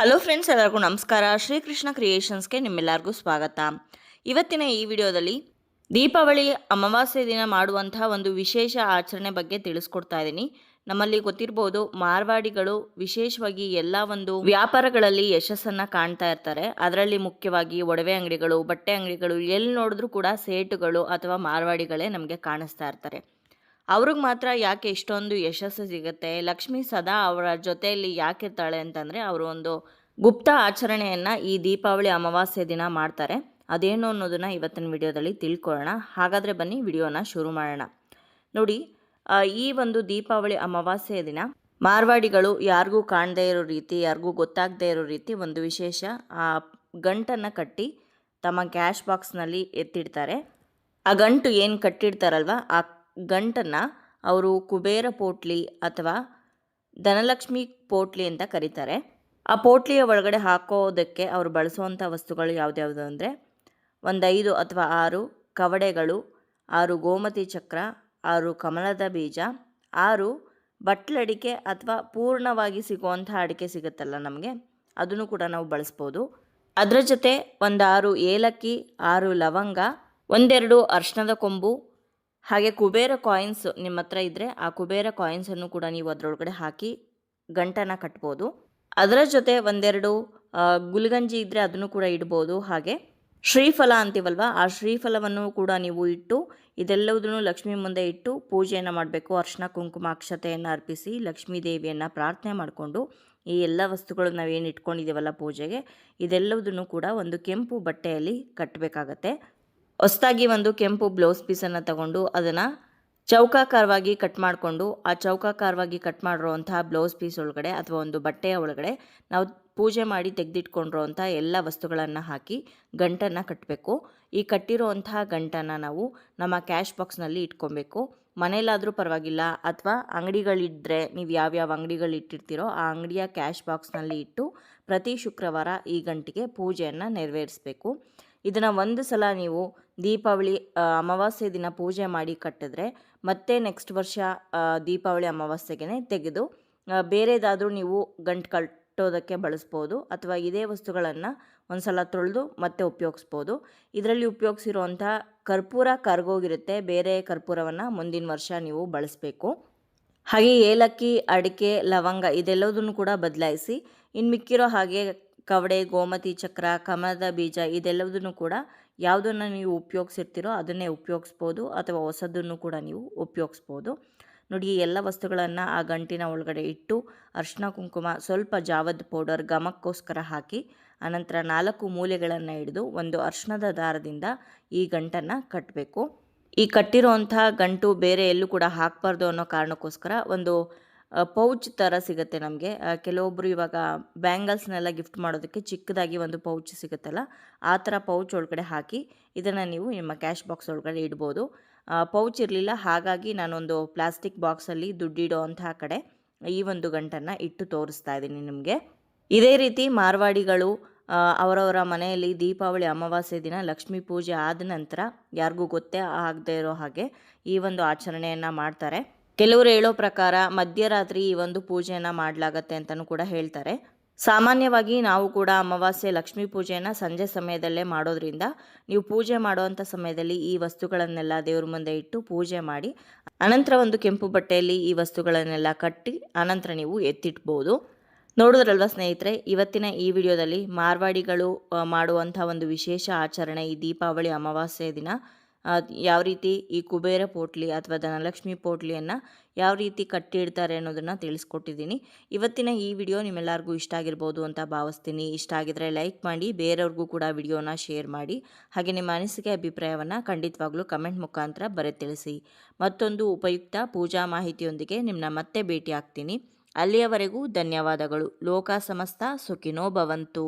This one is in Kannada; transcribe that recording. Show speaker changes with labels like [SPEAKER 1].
[SPEAKER 1] ಹಲೋ ಫ್ರೆಂಡ್ಸ್, ಎಲ್ಲರಿಗೂ ನಮಸ್ಕಾರ. ಶ್ರೀಕೃಷ್ಣ ಕ್ರಿಯೇಷನ್ಸ್ಗೆ ನಿಮ್ಮೆಲ್ಲರಿಗೂ ಸ್ವಾಗತ. ಇವತ್ತಿನ ಈ ವಿಡಿಯೋದಲ್ಲಿ ದೀಪಾವಳಿ ಅಮಾವಾಸ್ಯೆ ದಿನ ಮಾಡುವಂತಹ ಒಂದು ವಿಶೇಷ ಆಚರಣೆ ಬಗ್ಗೆ ತಿಳಿಸ್ಕೊಡ್ತಾ ಇದ್ದೀನಿ. ನಮ್ಮಲ್ಲಿ ಗೊತ್ತಿರ್ಬೋದು, ಮಾರ್ವಾಡಿಗಳು ವಿಶೇಷವಾಗಿ ಎಲ್ಲ ಒಂದು ವ್ಯಾಪಾರಗಳಲ್ಲಿ ಯಶಸ್ಸನ್ನು ಕಾಣ್ತಾ ಇರ್ತಾರೆ. ಅದರಲ್ಲಿ ಮುಖ್ಯವಾಗಿ ಒಡವೆ ಅಂಗಡಿಗಳು, ಬಟ್ಟೆ ಅಂಗಡಿಗಳು, ಎಲ್ಲಿ ನೋಡಿದ್ರೂ ಕೂಡ ಸೇಟುಗಳು ಅಥವಾ ಮಾರ್ವಾಡಿಗಳೇ ನಮಗೆ ಕಾಣಿಸ್ತಾ ಇರ್ತಾರೆ. ಅವ್ರಿಗೆ ಮಾತ್ರ ಯಾಕೆ ಇಷ್ಟೊಂದು ಯಶಸ್ಸು ಸಿಗುತ್ತೆ? ಲಕ್ಷ್ಮಿ ಸದಾ ಅವರ ಜೊತೆಯಲ್ಲಿ ಯಾಕಿರ್ತಾಳೆ ಅಂತಂದರೆ ಅವರು ಒಂದು ಗುಪ್ತ ಆಚರಣೆಯನ್ನು ಈ ದೀಪಾವಳಿ ಅಮಾವಾಸ್ಯೆ ದಿನ ಮಾಡ್ತಾರೆ. ಅದೇನು ಅನ್ನೋದನ್ನು ಇವತ್ತಿನ ವಿಡಿಯೋದಲ್ಲಿ ತಿಳ್ಕೊಳ್ಳೋಣ. ಹಾಗಾದರೆ ಬನ್ನಿ ವಿಡಿಯೋನ ಶುರು ಮಾಡೋಣ. ನೋಡಿ ಈ ಒಂದು ದೀಪಾವಳಿ ಅಮಾವಾಸ್ಯೆ ದಿನ ಮಾರ್ವಾಡಿಗಳು ಯಾರಿಗೂ ಕಾಣದೇ ಇರೋ ರೀತಿ, ಯಾರಿಗೂ ಗೊತ್ತಾಗದೇ ಇರೋ ರೀತಿ ಒಂದು ವಿಶೇಷ, ಆ ಗಂಟನ್ನು ಕಟ್ಟಿ ತಮ್ಮ ಕ್ಯಾಶ್ ಬಾಕ್ಸ್ನಲ್ಲಿ ಎತ್ತಿಡ್ತಾರೆ. ಆ ಗಂಟು ಏನು ಕಟ್ಟಿಡ್ತಾರಲ್ವ? ಆ ಗಂಟನ್ನು ಅವರು ಕುಬೇರ ಪೋಟ್ಲಿ ಅಥವಾ ಧನಲಕ್ಷ್ಮಿ ಪೋಟ್ಲಿ ಅಂತ ಕರೀತಾರೆ. ಆ ಪೋಟ್ಲಿಯ ಒಳಗಡೆ ಹಾಕೋದಕ್ಕೆ ಅವರು ಬಳಸುವಂಥ ವಸ್ತುಗಳು ಯಾವುದ್ಯಾವುದು ಅಂದರೆ ಒಂದು ಐದು ಅಥವಾ ಆರು ಕವಡೆಗಳು, ಆರು ಗೋಮತಿ ಚಕ್ರ, ಆರು ಕಮಲದ ಬೀಜ, ಆರು ಬಟ್ಲಡಿಕೆ ಅಥವಾ ಪೂರ್ಣವಾಗಿ ಸಿಗುವಂಥ ಅಡಿಕೆ ಸಿಗುತ್ತಲ್ಲ ನಮಗೆ, ಅದನ್ನು ಕೂಡ ನಾವು ಬಳಸ್ಬೋದು. ಅದರ ಜೊತೆ ಒಂದು ಆರು ಏಲಕ್ಕಿ, ಆರು ಲವಂಗ, ಒಂದೆರಡು ಅರ್ಶಿಣದ ಕೊಂಬು ಹಾಗೆ ಕುಬೇರ ಕಾಯಿನ್ಸ್ ನಿಮ್ಮ ಹತ್ರ ಇದ್ದರೆ ಆ ಕುಬೇರ ಕಾಯಿನ್ಸನ್ನು ಕೂಡ ನೀವು ಅದರೊಳಗಡೆ ಹಾಕಿ ಗಂಟನ್ನು ಕಟ್ಬೋದು. ಅದರ ಜೊತೆ ಒಂದೆರಡು ಗುಲ್ಗಂಜಿ ಇದ್ದರೆ ಅದನ್ನು ಕೂಡ ಇಡ್ಬೋದು. ಹಾಗೆ ಶ್ರೀಫಲ ಅಂತೀವಲ್ವ, ಆ ಶ್ರೀಫಲವನ್ನು ಕೂಡ ನೀವು ಇಟ್ಟು ಇದೆಲ್ಲವುದನ್ನು ಲಕ್ಷ್ಮಿ ಮುಂದೆ ಇಟ್ಟು ಪೂಜೆಯನ್ನು ಮಾಡಬೇಕು. ಅರ್ಶಿನ, ಕುಂಕುಮ, ಅಕ್ಷತೆಯನ್ನು ಅರ್ಪಿಸಿ ಲಕ್ಷ್ಮೀ ದೇವಿಯನ್ನು ಪ್ರಾರ್ಥನೆ ಮಾಡಿಕೊಂಡು ಈ ಎಲ್ಲ ವಸ್ತುಗಳು ನಾವೇನು ಇಟ್ಕೊಂಡಿದ್ದೀವಲ್ಲ ಪೂಜೆಗೆ, ಇದೆಲ್ಲವುದನ್ನು ಕೂಡ ಒಂದು ಕೆಂಪು ಬಟ್ಟೆಯಲ್ಲಿ ಕಟ್ಟಬೇಕಾಗತ್ತೆ. ಹೊಸದಾಗಿ ಒಂದು ಕೆಂಪು ಬ್ಲೌಸ್ ಪೀಸನ್ನು ತಗೊಂಡು ಅದನ್ನು ಚೌಕಾಕಾರವಾಗಿ ಕಟ್ ಮಾಡಿಕೊಂಡು, ಆ ಚೌಕಾಕಾರವಾಗಿ ಕಟ್ ಮಾಡಿರೋವಂತಹ ಬ್ಲೌಸ್ ಪೀಸ್ ಒಳಗಡೆ ಅಥವಾ ಒಂದು ಬಟ್ಟೆಯ ಒಳಗಡೆ ನಾವು ಪೂಜೆ ಮಾಡಿ ತೆಗೆದಿಟ್ಕೊಂಡಿರೋವಂಥ ಎಲ್ಲ ವಸ್ತುಗಳನ್ನು ಹಾಕಿ ಗಂಟನ್ನು ಕಟ್ಟಬೇಕು ಈ ಕಟ್ಟಿರೋವಂತಹ ಗಂಟನ್ನು ನಾವು ನಮ್ಮ ಕ್ಯಾಶ್ ಬಾಕ್ಸ್ನಲ್ಲಿ ಇಟ್ಕೊಬೇಕು. ಮನೇಲಾದರೂ ಪರವಾಗಿಲ್ಲ, ಅಥವಾ ಅಂಗಡಿಗಳಿದ್ದರೆ ನೀವು ಯಾವ್ಯಾವ ಅಂಗಡಿಗಳು ಇಟ್ಟಿರ್ತೀರೋ ಆ ಅಂಗಡಿಯ ಕ್ಯಾಶ್ ಬಾಕ್ಸ್ನಲ್ಲಿ ಇಟ್ಟು ಪ್ರತಿ ಶುಕ್ರವಾರ ಈ ಗಂಟಿಗೆ ಪೂಜೆಯನ್ನು ನೆರವೇರಿಸಬೇಕು. ಇದನ್ನು ಒಂದು ಸಲ ನೀವು ದೀಪಾವಳಿ ಅಮಾವಾಸ್ಯೆ ದಿನ ಪೂಜೆ ಮಾಡಿ ಕಟ್ಟಿದ್ರೆ ಮತ್ತೆ ನೆಕ್ಸ್ಟ್ ವರ್ಷ ದೀಪಾವಳಿ ಅಮಾವಾಸ್ಯೆಗೆ ತೆಗೆದು ಬೇರೆದಾದರೂ ನೀವು ಗಂಟು ಕಟ್ಟೋದಕ್ಕೆ ಬಳಸ್ಬೋದು ಅಥವಾ ಇದೇ ವಸ್ತುಗಳನ್ನು ಒಂದು ಸಲ ತೊಳೆದು ಮತ್ತೆ ಉಪಯೋಗಿಸ್ಬೋದು. ಇದರಲ್ಲಿ ಉಪಯೋಗಿಸಿರುವಂಥ ಕರ್ಪೂರ ಕರ್ಗೋಗಿರುತ್ತೆ. ಬೇರೆ ಕರ್ಪೂರವನ್ನು ಮುಂದಿನ ವರ್ಷ ನೀವು ಬಳಸಬೇಕು. ಹಾಗೆ ಏಲಕ್ಕಿ, ಅಡಿಕೆ, ಲವಂಗ ಇದೆಲ್ಲದನ್ನು ಕೂಡ ಬದಲಾಯಿಸಿ ಇನ್ನು ಮಿಕ್ಕಿರೋ ಹಾಗೆ ಕವಡೆ, ಗೋಮತಿ, ಚಕ್ರ, ಕಮಲದ ಬೀಜ ಇದೆಲ್ಲದನ್ನು ಕೂಡ ಯಾವುದನ್ನು ನೀವು ಉಪಯೋಗಿಸಿರ್ತೀರೋ ಅದನ್ನೇ ಉಪಯೋಗಿಸ್ಬೋದು ಅಥವಾ ಹೊಸದನ್ನು ಕೂಡ ನೀವು ಉಪಯೋಗಿಸ್ಬೋದು. ನೋಡಿ ಎಲ್ಲ ವಸ್ತುಗಳನ್ನು ಆ ಗಂಟಿನ ಒಳಗಡೆ ಇಟ್ಟು ಅರಿಶಿನ ಕುಂಕುಮ ಸ್ವಲ್ಪ ಜಾವದ್ ಪೌಡರ್ ಗಮಕ್ಕೋಸ್ಕರ ಹಾಕಿ ಅನಂತರ ನಾಲ್ಕು ಮೂಲೆಗಳನ್ನು ಹಿಡಿದು ಒಂದು ಅರ್ಶಿಣದ ದಾರದಿಂದ ಈ ಗಂಟನ್ನು ಕಟ್ಟಬೇಕು ಈ ಕಟ್ಟಿರೋವಂಥ ಗಂಟು ಬೇರೆ ಎಲ್ಲೂ ಕೂಡ ಹಾಕಬಾರ್ದು ಅನ್ನೋ ಕಾರಣಕ್ಕೋಸ್ಕರ ಒಂದು ಪೌಚ್ ಥರ ಸಿಗುತ್ತೆ ನಮಗೆ. ಕೆಲವೊಬ್ಬರು ಇವಾಗ ಬ್ಯಾಂಗಲ್ಸ್ನೆಲ್ಲ ಗಿಫ್ಟ್ ಮಾಡೋದಕ್ಕೆ ಚಿಕ್ಕದಾಗಿ ಒಂದು ಪೌಚ್ ಸಿಗುತ್ತಲ್ಲ, ಆ ಥರ ಪೌಚ್ ಒಳಗಡೆ ಹಾಕಿ ಇದನ್ನು ನೀವು ನಿಮ್ಮ ಕ್ಯಾಶ್ ಬಾಕ್ಸ್ ಒಳಗಡೆ ಇಡ್ಬೋದು. ಪೌಚ್ ಇರಲಿಲ್ಲ, ಹಾಗಾಗಿ ನಾನೊಂದು ಪ್ಲಾಸ್ಟಿಕ್ ಬಾಕ್ಸಲ್ಲಿ ದುಡ್ಡಿಡೋ ಅಂತಹ ಕಡೆ ಈ ಒಂದು ಗಂಟನ್ನು ಇಟ್ಟು ತೋರಿಸ್ತಾ ಇದ್ದೀನಿ ನಿಮಗೆ. ಇದೇ ರೀತಿ ಮಾರ್ವಾಡಿಗಳು ಅವರವರ ಮನೆಯಲ್ಲಿ ದೀಪಾವಳಿ, ಅಮಾವಾಸ್ಯೆ ದಿನ, ಲಕ್ಷ್ಮೀ ಪೂಜೆ ಆದ ನಂತರ ಯಾರಿಗೂ ಗೊತ್ತೇ ಆಗದೆ ಇರೋ ಹಾಗೆ ಈ ಒಂದು ಆಚರಣೆಯನ್ನು ಮಾಡ್ತಾರೆ. ಕೆಲವರು ಹೇಳೋ ಪ್ರಕಾರ ಮಧ್ಯರಾತ್ರಿ ಈ ಒಂದು ಪೂಜೆಯನ್ನು ಮಾಡಲಾಗತ್ತೆ ಅಂತಲೂ ಕೂಡ ಹೇಳ್ತಾರೆ. ಸಾಮಾನ್ಯವಾಗಿ ನಾವು ಕೂಡ ಅಮಾವಾಸ್ಯೆ ಲಕ್ಷ್ಮೀ ಪೂಜೆಯನ್ನು ಸಂಜೆ ಸಮಯದಲ್ಲೇ ಮಾಡೋದ್ರಿಂದ ನೀವು ಪೂಜೆ ಮಾಡುವಂಥ ಸಮಯದಲ್ಲಿ ಈ ವಸ್ತುಗಳನ್ನೆಲ್ಲ ದೇವ್ರ ಮುಂದೆ ಇಟ್ಟು ಪೂಜೆ ಮಾಡಿ, ಅನಂತರ ಒಂದು ಕೆಂಪು ಬಟ್ಟೆಯಲ್ಲಿ ಈ ವಸ್ತುಗಳನ್ನೆಲ್ಲ ಕಟ್ಟಿ ಅನಂತರ ನೀವು ಎತ್ತಿಟ್ಬೋದು ನೋಡಿದ್ರಲ್ವ ಸ್ನೇಹಿತರೆ, ಇವತ್ತಿನ ಈ ವಿಡಿಯೋದಲ್ಲಿ ಮಾರ್ವಾಡಿಗಳು ಮಾಡುವಂಥ ಒಂದು ವಿಶೇಷ ಆಚರಣೆ ಈ ದೀಪಾವಳಿ ಅಮಾವಾಸ್ಯೆ ದಿನ ಯಾವ ರೀತಿ ಈ ಕುಬೇರ ಪೋಟ್ಲಿ ಅಥವಾ ಧನಲಕ್ಷ್ಮಿ ಪೋಟ್ಲಿಯನ್ನು ಯಾವ ರೀತಿ ಕಟ್ಟಿಡ್ತಾರೆ ಅನ್ನೋದನ್ನು ತಿಳಿಸ್ಕೊಟ್ಟಿದ್ದೀನಿ. ಇವತ್ತಿನ ಈ ವಿಡಿಯೋ ನಿಮ್ಮೆಲ್ಲರಿಗೂ ಇಷ್ಟ ಆಗಿರ್ಬೋದು ಅಂತ ಭಾವಿಸ್ತೀನಿ. ಇಷ್ಟ ಆಗಿದ್ರೆ ಲೈಕ್ ಮಾಡಿ, ಬೇರೆಯವ್ರಿಗೂ ಕೂಡ ವಿಡಿಯೋನ ಶೇರ್ ಮಾಡಿ. ಹಾಗೆ ನಿಮ್ಮ ಅನಿಸಿಕೆ, ಅಭಿಪ್ರಾಯವನ್ನು ಖಂಡಿತವಾಗ್ಲೂ ಕಮೆಂಟ್ ಮುಖಾಂತರ ಬರೆ ತಿಳಿಸಿ. ಮತ್ತೊಂದು ಉಪಯುಕ್ತ ಪೂಜಾ ಮಾಹಿತಿಯೊಂದಿಗೆ ನಿಮ್ಮನ್ನ ಮತ್ತೆ ಭೇಟಿ ಆಗ್ತೀನಿ ಅಲ್ಲಿಯವರೆಗೂ ಧನ್ಯವಾದಗಳು. ಲೋಕ ಸಮಸ್ತ ಸುಖಿನೋ ಭವಂತು.